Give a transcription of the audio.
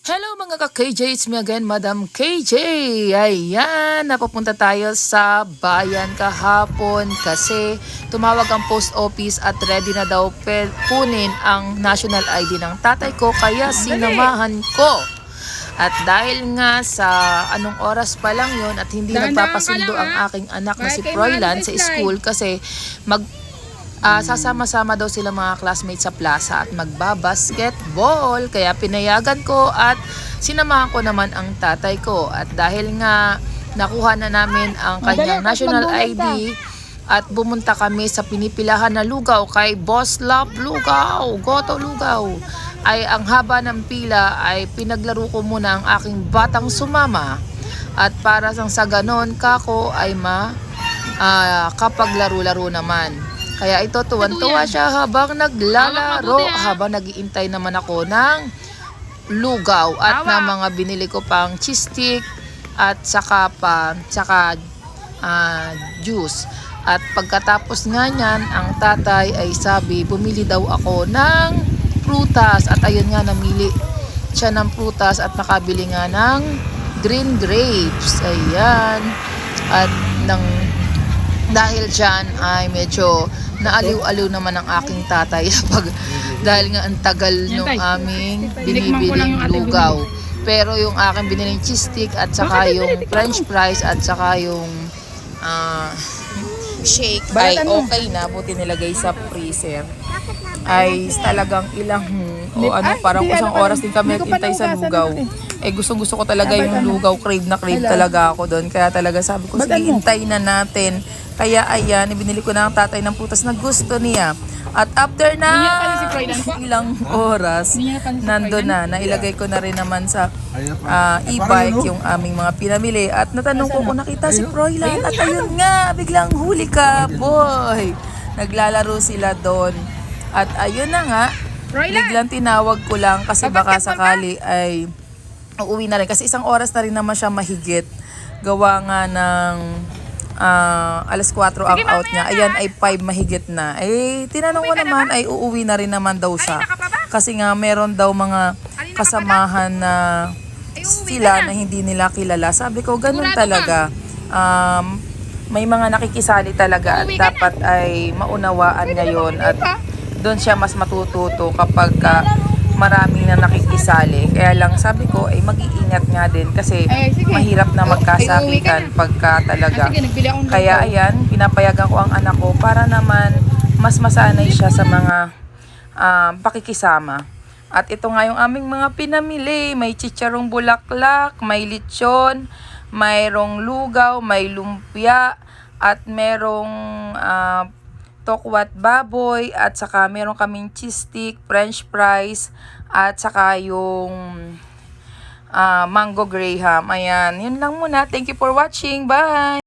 Hello mga ka-KJ, it's me again, Madam KJ. Ayan, napapunta tayo sa bayan kahapon kasi tumawag ang post office at ready na daw kunin ang national ID ng tatay ko kaya sinamahan ko. At dahil nga sa anong oras pa lang yon at hindi nagpapasundo ang aking anak na si Ma'am sa school kasi mag Ah, sasama-sama daw sila mga classmates sa plaza at magbabasketball. Kaya pinayagan ko at sinamahan ko naman ang tatay ko. At dahil nga nakuha na namin ang kanyang national. ID at bumunta kami sa pinipilahan na lugaw kay Boss Love Lugaw, Goto Lugaw. Ay ang haba ng pila ay pinaglaro ko muna ang aking batang sumama. At para sang sa ganon, kako ay ma ah, kapag laro-laro naman. Kaya ito, tuwan-tuwa siya habang naglalaro, habang nagiintay naman ako ng lugaw at na mga binili ko pang cheese stick at saka pa, saka ah, juice. At pagkatapos nga niyan, ang tatay ay sabi, bumili daw ako ng prutas. At ayun nga, namili siya ng prutas at nakabili nga ng green grapes. Ayan. At ng dahil dyan ay medyo naaliw-aliw naman ang aking tatay pag dahil nga ang tagal nung aming binibiling lugaw. Pero yung aking biniling cheese stick at saka yung french fries at saka yung ah, shake ay mo. okay na. Buti nilagay sa freezer. Ay talagang ilang o ano ay, parang hindi, isang ano oras din kami nagintay sa lugaw. Eh gusto gusto ko talaga Dapat yung ano? lugaw, crave na crave Hello? talaga ako doon. Kaya talaga sabi ko, Ba't sige, ano? na natin. Kaya ayan, ibinili ko na ang tatay ng putas na gusto niya. At after na Hindi niya si Froilan po? ilang oras, Hindi niya napansin si nandun na, nailagay ko na rin naman sa ah, e-bike yung aming mga pinamili. At natanong ko kung nakita si Froilan. At ayun nga, biglang huli ka, boy. Naglalaro sila doon. At ayun na nga, Froilan! biglang tinawag ko lang kasi baka sakali ay uuwi na rin. Kasi isang oras na rin naman siya mahigit. Gawa nga ng ah, alas 4 ang out niya. Ayan ay 5 mahigit na. Eh, tinanong ko naman ay uuwi na rin naman daw siya. Kasi nga meron daw mga kasamahan na sila na hindi nila kilala. Sabi ko, ganun talaga. Um, may mga nakikisali talaga at dapat ay maunawaan niya yon at doon siya mas matututo kapag ka marami na nakikisali. Kaya lang sabi ko ay mag-iingat nga din kasi Ay, sige. mahirap na ay, magkasakitan pagka talaga. Ah, sige, Kaya ayan, pinapayagan ko ang anak ko para naman mas masanay siya sa mga ah, pakikisama. At ito nga yung aming mga pinamili. May chicharong bulaklak, may lechon, mayroong lugaw, may lumpia, at merong ah, tokwat baboy, at saka meron kaming cheese stick, french fries, at saka yung ah, mango graham. Ayan, yun lang muna. Thank you for watching. Bye!